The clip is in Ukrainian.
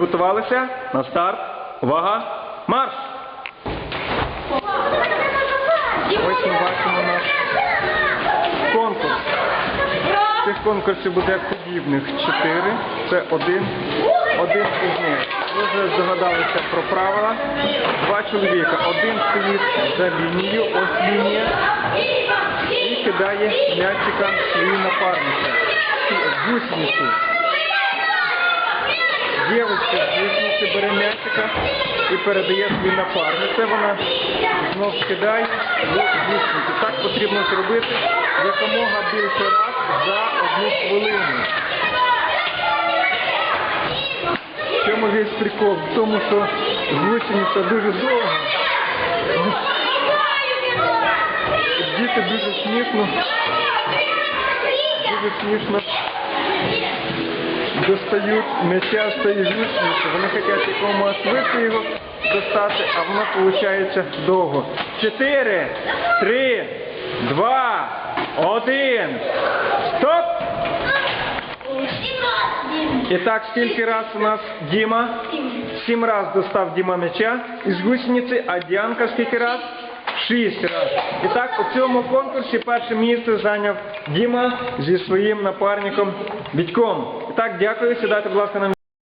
Готувалися на старт. Увага! Марш! Ось ми бачимо наш конкурс. Цих конкурсів буде подібних чотири. Це один. Один із них. Ви вже здогадалися про правила. Два чоловіка. Один стоїть за лінією, ось лінія, і кидає м'ячика своїй напарниці. Гусениці. Гусениці бере м'ячика і передає своїй напарниці. Вона знов скидає в гусениці. Так потрібно зробити якомога більше раз за одну хвилину. В чому весь прикол? В тому, що гусениця дуже довга. Діти дуже смішно, дуже смішно достають м'яча з цієї гусениці. Вони хочуть якомога швидше його достати, а воно виходить довго. Чотири, три, два, один. Стоп! І так, скільки раз у нас Діма? Сім раз достав Діма м'яча із гусениці, а Діанка скільки раз? Шість раз. І так, у цьому конкурсі перше місце зайняв Діма зі своїм напарником Відьком. Так, дякую. Сідайте, будь ласка, на